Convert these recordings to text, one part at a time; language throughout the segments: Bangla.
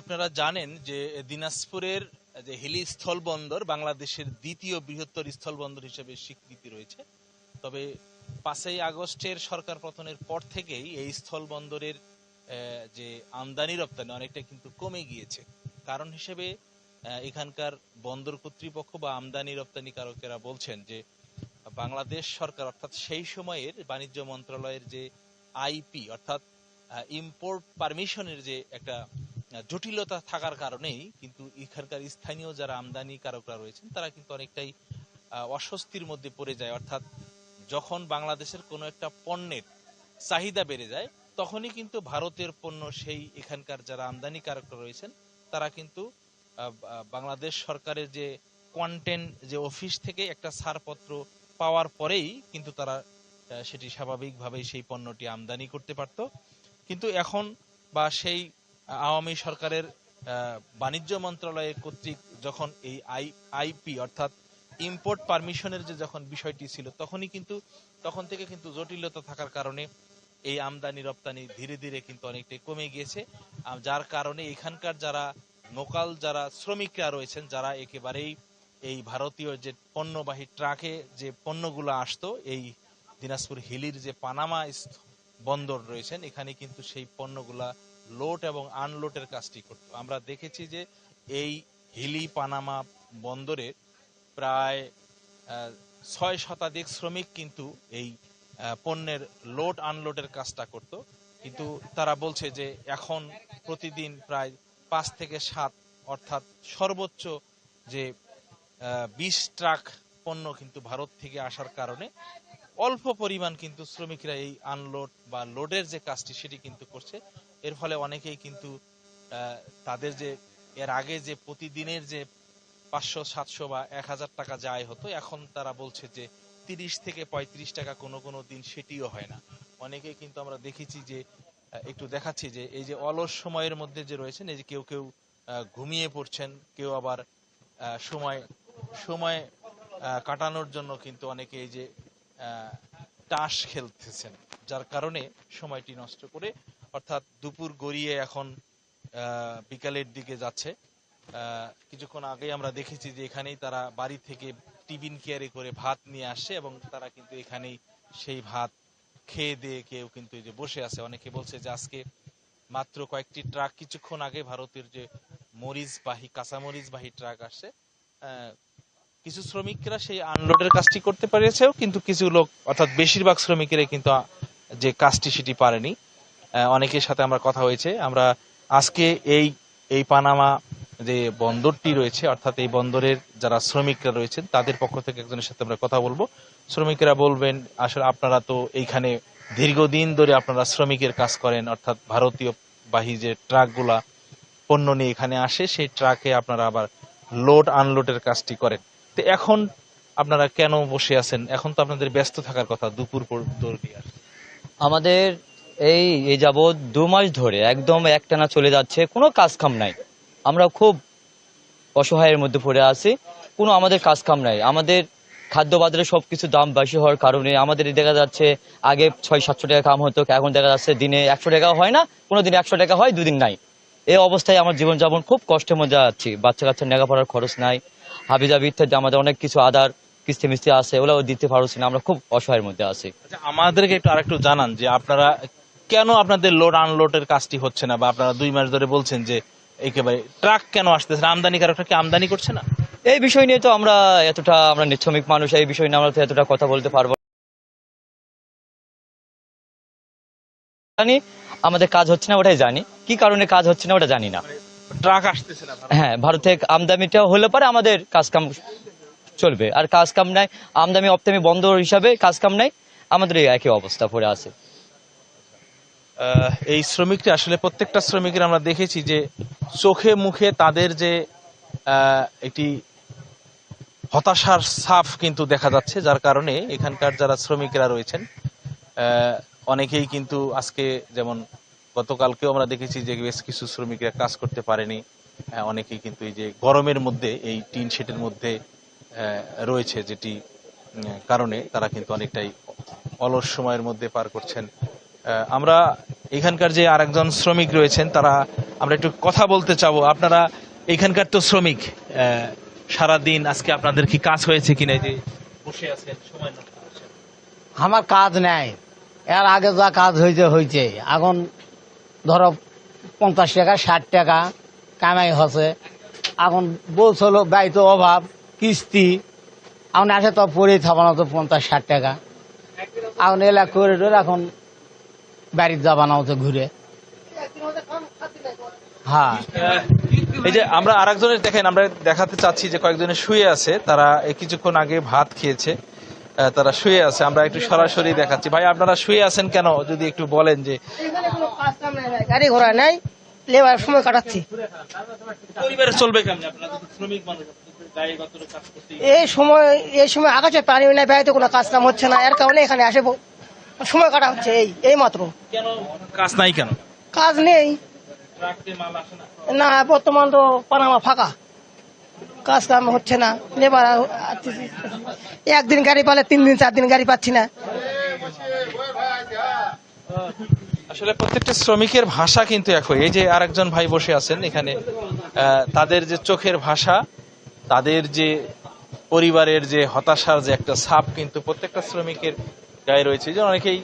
আপনারা জানেন যে দিনাজপুরের যে হিলি স্থল বন্দর বাংলাদেশের দ্বিতীয় বৃহত্তর স্থল বন্দর হিসেবে স্বীকৃতি রয়েছে। তবে পাঁচই আগস্টের সরকার পতনের পর থেকেই এই স্থল বন্দরের যে আমদানি রপ্তানি অনেকটা কিন্তু কমে গিয়েছে। কারণ হিসেবে এখানকার বন্দর কর্তৃপক্ষ বা আমদানি রপ্তানিকারকেরা বলছেন যে বাংলাদেশ সরকার, অর্থাৎ সেই সময়ের বাণিজ্য মন্ত্রণালয়ের যে আইপি, অর্থাৎ ইম্পোর্ট পারমিশনের যে একটা জটিলতা থাকার কারণেই কিন্তু এখানকার স্থানীয় যারা আমদানি কারকরা রয়েছেন, তারা কিন্তু অনেকটাই অস্বস্তির মধ্যে পড়ে যায়। অর্থাৎ যখন বাংলাদেশের কোনো একটা পণ্যের চাহিদা বেড়ে যায়, তখনই কিন্তু ভারতের পণ্য সেই এখানকার যারা আমদানি কারকরা রয়েছেন, তারা কিন্তু বাংলাদেশ সরকারের যে কোয়ান্টেন যে অফিস থেকে একটা ছাড়পত্র পাওয়ার পরেই কিন্তু তারা সেটি স্বাভাবিকভাবেই সেই পণ্যটি আমদানি করতে পারত। কিন্তু এখন বা সেই আওয়ামী সরকারের বাণিজ্য মন্ত্রণালয়ের কর্তৃক যখন এই আই আইপি অর্থাৎ ইম্পোর্ট পারমিশনের যে যখন বিষয়টি ছিল, তখনই কিন্তু, তখন থেকে কিন্তু জটিলতা থাকার কারণে এই আমদানি, রপ্তানি ধীরে ধীরে কিন্তু অনেকটাই কমে গিয়েছে। যার কারণে এখানকার যারা লোকাল যারা শ্রমিকরা রয়েছেন, যারা একেবারেই এই ভারতীয় যে পণ্যবাহী ট্রাকে যে পণ্যগুলো আসতো, এই দিনাজপুর হিলির যে পানামা বন্দর রয়েছেন, এখানে কিন্তু সেই পণ্যগুলা লোড এবং আনলোডের কাজটি করতো। আমরা দেখেছি যে এই হিলি পানামা বন্দরে প্রায় ছয় শতাধিক শ্রমিক কিন্তু এই পণ্যের লোড আনলোডের কাজটা করত। কিন্তু তারা বলছে যে এখন প্রতিদিন প্রায় পাঁচ থেকে সাত, অর্থাৎ সর্বোচ্চ যে বিশ ট্রাক পণ্য কিন্তু ভারত থেকে আসার কারণে অল্প পরিমাণ কিন্তু শ্রমিকরা এই আনলোড বা লোডের যে কাজটি সেটি কিন্তু করছে। এর ফলে অনেকেই কিন্তু তাদের যে, এর আগে যে প্রতিদিনের যে পাঁচশো, সাতশো বা এক হাজার টাকা যে আয় হতো, এখন তারা বলছে যে তিরিশ থেকে পঁয়ত্রিশ টাকা কোনো কোনো দিন সেটিও হয় না। অনেকেই কিন্তু আমরা দেখেছি যে একটু দেখাচ্ছি যে, এই যে অলস সময়ের মধ্যে যে রয়েছেন, এই যে কেউ কেউ ঘুমিয়ে পড়ছেন, কেউ আবার সময় সময় কাটানোর জন্য কিন্তু অনেকে এই যে তাস খেলতেছেন, যার কারণে সময়টি নষ্ট করে অর্থাৎ দুপুর গড়িয়ে এখন বিকালের দিকে যাচ্ছে। কিছুক্ষণ আগে আমরা দেখেছি যে এখানেই তারা বাড়ি থেকে টিফিন কেয়ারে করে ভাত নিয়ে আসছে এবং তারা কিন্তু এখানেই সেই ভাত খেয়ে দিয়ে কেউ কিন্তু এই যে বসে আছে। অনেকে বলছে যে আজকে মাত্র কয়েকটি ট্রাক, কিছুক্ষণ আগে ভারতের যে মরিচ বাহী কাঁচামরিচ বাহী ট্রাক আসছে কিছু শ্রমিকরা সেই আনলোডের কাজটি করতে পেরেছেও, কিন্তু কিছু লোক, অর্থাৎ বেশিরভাগ শ্রমিকেরা কিন্তু যে কাজটি সেটি পারেনি। অনেকের সাথে আমরা কথা হয়েছে। আমরা আজকে এই এই পানামা যে বন্দরটি রয়েছে, অর্থাৎ এই বন্দরের যারা শ্রমিকরা রয়েছেন, তাদের পক্ষ থেকে একজনের সাথে আমরা কথা বলব। শ্রমিকরা বলবেন, আসলে আপনারা তো এইখানে দীর্ঘদিন ধরে আপনারা শ্রমিকের কাজ করেন, অর্থাৎ ভারতীয় বাহী যে ট্রাকগুলা, পণ্য নিয়ে এখানে আসে, সেই ট্রাকে আপনারা আবার লোড, আনলোডের কাজটি করেন। তো এখন আপনারা কেন বসে আছেন? এখন তো আপনাদের ব্যস্ত থাকার কথা, দুপুর আসছে। আমাদের এই এই যাবৎ দু মাস ধরে একদম একটানা চলে যাচ্ছে, কোনো কাজ কাম নাই। আমরা খুব অসহায়ের মধ্যে পড়ে আছি, কোনো আমাদের কাজ কাম নাই। আমাদের খাদ্য বাজারে সব কিছু দাম বেশি হওয়ার কারণে আমাদের দেখা যাচ্ছে আগে ছয় সাতশো টাকা কাম হতো, এখন দেখা যাচ্ছে দিনে একশো টাকা হয় না, কোনো দিন একশো টাকা হয়, দুদিন নাই। এই অবস্থায় আমার জীবনযাপন খুব কষ্টের মধ্যে আছি। বাচ্চা কাচ্চা লেখাপড়ার খরচ নাই হাবি জাবি ইত্যাদি, আমাদের অনেক কিছু আদার কিস্তি মিস্তি আছে ওগুলো দিতে পারছি না, আমরা খুব অসহায়ের মধ্যে আছি। আচ্ছা আমাদেরকে একটু আরেকটু জানান যে আপনারা কেন আপনাদের লোড আনলোডের কাজটি হচ্ছে না? বা আপনারা দুই মাস ধরে বলছেন যে একেবারে ট্রাক কেন আসতেছে না? আমদানি কারকটা কি আমদানি করছে না? এই বিষয় নিয়ে তো আমরা এতটা আমরা শ্রমিক মানুষ এই বিষয় নিয়ে আমরা তো এতটা কথা বলতে পারব জানি আমাদের কাজ হচ্ছে না ওটাই জানি। কি কারণে কাজ হচ্ছে না ওটা জানি না। ট্রাক আসতেছে না হ্যাঁ ভারত থেকে আমদানিটা হলে পরে আমাদের কাজ কাম চলবে। আর কাজ কাম নাই আমদানি রপ্তানি বন্ধ হিসাবে কাজ কাম নাই আমাদের এই একই অবস্থা পড়ে আছে। এই শ্রমিকরা আসলে প্রত্যেকটা শ্রমিকের আমরা দেখেছি যে চোখে মুখে তাদের যে একটি হতাশার সাফ কিন্তু দেখা যাচ্ছে, যার কারণে এখানকার যারা শ্রমিকরা রয়েছেন অনেকেই কিন্তু আজকে যেমন গতকালকেও আমরা দেখেছি যে বেশ কিছু শ্রমিকরা কাজ করতে পারেনি অনেকেই কিন্তু এই যে গরমের মধ্যে, এই টিন শেডের মধ্যে রয়েছে, যেটি কারণে তারা কিন্তু অনেকটাই অলস সময়ের মধ্যে পার করছেন। আমরা এখানকার যে আরেকজন শ্রমিক রয়েছেন তারা আমরা একটু কথা বলতে চাবো। আপনারা এখানকার তো শ্রমিক আহ, সারাদিন আজকে আপনাদের কি কাজ হয়েছে কিনা যে বসে আছেন সময় আমার কাজ নাই। এর আগে যা কাজ হয়েছে হয়েছে এখন ধরো পঞ্চাশ টাকা ষাট টাকা কামাই হচ্ছে। এখন বলছিল বাড়িতে অভাব কিস্তি। এখন আসে তো পরেই থাকানো তো পঞ্চাশ ষাট টাকা। এখন এলাকা করে এখন বাড়ির যাবানো হচ্ছে ঘুরে। হ্যাঁ। এই যে আমরা আরেকজনের দেখেন আমরা দেখাতে চাচ্ছি যে কয়েকজনে শুয়ে আছে তারা এই কিছুক্ষণ আগে ভাত খেয়েছে তারা শুয়ে আছে আমরা একটু সরাসরি দেখাচ্ছি। ভাই আপনারা শুয়ে আছেন কেন? যদি একটু বলেন যে। গাড়ি ঘোড়া নাই লেবার সময় কাটাচ্ছি। পরিবারে চলবে কেমন আপনারা? শ্রমিক মানুষ আপনাদের গায়ে গতরে কাজ করতে এই সময় এই সময় আকাশে পানি নাই বাইরে কোনো কাজ কাম হচ্ছে না এর কারণে এখানে আসে ব- সময় কাটা হচ্ছে এই এই মাত্র। কেন কাজ নাই কেন? কাজ নেই। ট্রাকে মাল আসে না? না বর্তমান তো পানামা ফাঁকা। কাজ কাম হচ্ছে না। লেবার একদিন গাড়ি পালে তিন দিন চার দিন গাড়ি পাচ্ছি না। আসলে প্রত্যেকটা শ্রমিকের ভাষা কিন্তু একই এই যে আরেকজন ভাই বসে আছেন এখানে তাদের যে চোখের ভাষা তাদের যে পরিবারের যে হতাশার যে একটা ছাপ কিন্তু প্রত্যেকটা শ্রমিকের গায়ে রয়েছে। যে অনেকেই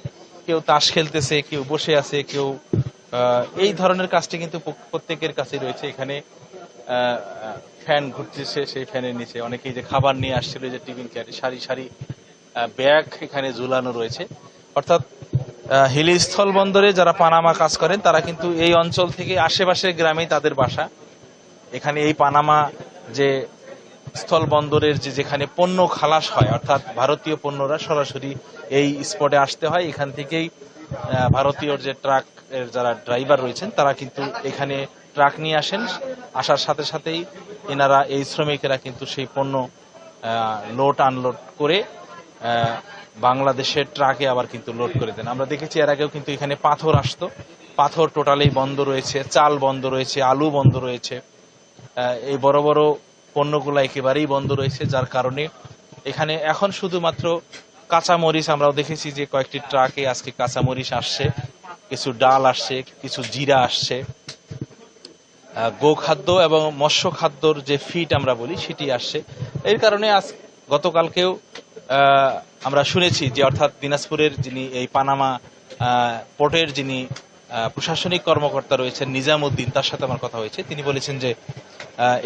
কেউ তাস খেলতেছে কেউ বসে আছে কেউ এই ধরনের কাজটি কিন্তু প্রত্যেকের কাছে রয়েছে। এখানে ফ্যান ঘুরতেছে সেই ফ্যানের নিচে। অনেকেই যে খাবার নিয়ে আসছিল যে টিফিন ক্যারি সারি সারি ব্যাগ এখানে ঝুলানো রয়েছে। অর্থাৎ আহ, হিলি স্থল বন্দরে যারা পানামা কাজ করেন তারা কিন্তু এই অঞ্চল থেকে আশেপাশের গ্রামেই তাদের বাসা। এখানে এই পানামা যে স্থল বন্দরের যে যেখানে পণ্য খালাস হয়, অর্থাৎ ভারতীয় পণ্যরা সরাসরি এই স্পটে আসতে হয়। এখান থেকেই ভারতীয় যে ট্রাক এর যারা ড্রাইভার রয়েছেন, তারা কিন্তু এখানে ট্রাক নিয়ে আসেন। আসার সাথে সাথেই এনারা, এই শ্রমিকেরা কিন্তু সেই পণ্য লোড আনলোড করে বাংলাদেশের ট্রাকে আবার কিন্তু লোড করে দেন। আমরা দেখেছি এর আগেও কিন্তু এখানে পাথর আসতো। পাথর টোটালেই বন্ধ রয়েছে, চাল বন্ধ রয়েছে, আলু বন্ধ রয়েছে। এই বড় বড় পণ্যগুলো একেবারেই বন্ধ রয়েছে, যার কারণে এখানে এখন শুধুমাত্র কাঁচামরিচ আমরাও দেখেছি যে কয়েকটি ট্রাকে আজকে কাঁচামরিচ আসছে, কিছু ডাল আসছে, কিছু জিরা আসছে। গোখাদ্য এবং মৎস্য খাদ্যর যে ফিট আমরা বলি, সেটি আসছে। এর কারণে আজ গতকালকেও আমরা শুনেছি যে অর্থাৎ দিনাজপুরের যিনি এই পানামা পোর্টের যিনি প্রশাসনিক কর্মকর্তা রয়েছেন, নিজামুদ্দিন, তার সাথে আমার কথা হয়েছে। তিনি বলেছেন যে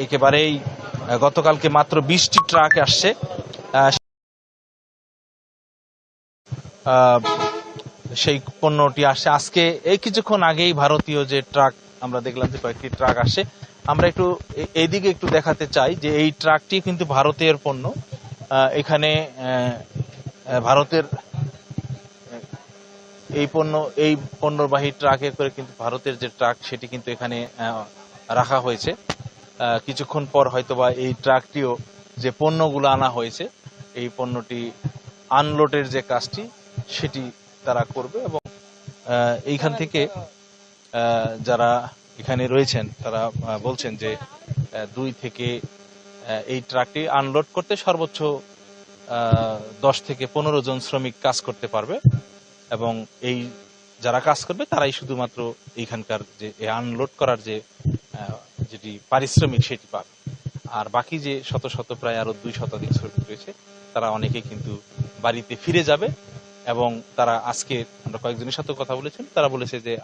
একেবারেই গতকালকে মাত্র বিশটি ট্রাক আসছে। সেই পণ্যটি আসছে। আজকে, এই কিছুক্ষণ আগেই ভারতীয় যে ট্রাক, আমরা দেখলাম যে কয়েকটি ট্রাক আসে আমরা একটু এইদিকে একটু দেখাতে চাই যে এই ট্রাকটি কিন্তু ভারতের পণ্য। এখানে ভারতের এই পণ্য, এই পণ্যবাহী ট্রাকে করে কিন্তু ভারতের যে ট্রাক, সেটি কিন্তু এখানে রাখা হয়েছে। কিছুক্ষণ পর হয়তোবা এই ট্রাকটিও যে পণ্যগুলো আনা হয়েছে, এই পণ্যটি আনলোডের যে কাজটি, সেটি তারা করবে এবং এইখান থেকে যারা এখানে রয়েছেন, তারা বলছেন যে দুই থেকে এই ট্রাকটি আনলোড করতে সর্বোচ্চ দশ থেকে পনেরো জন শ্রমিক কাজ করতে পারবে এবং এই যারা কাজ করবে, তারাই শুধুমাত্র এইখানকার যে আনলোড করার যে যেটি পারিশ্রমিক, সেটি পাবে। আর বাকি যে শত শত, প্রায় আরও দুই শতাধিক শ্রমিক রয়েছে, তারা অনেকে কিন্তু বাড়িতে ফিরে যাবে এবং তারা আজকে আমরা কয়েকজনের সাথে কথা বলেছেন তারা বলেছে যে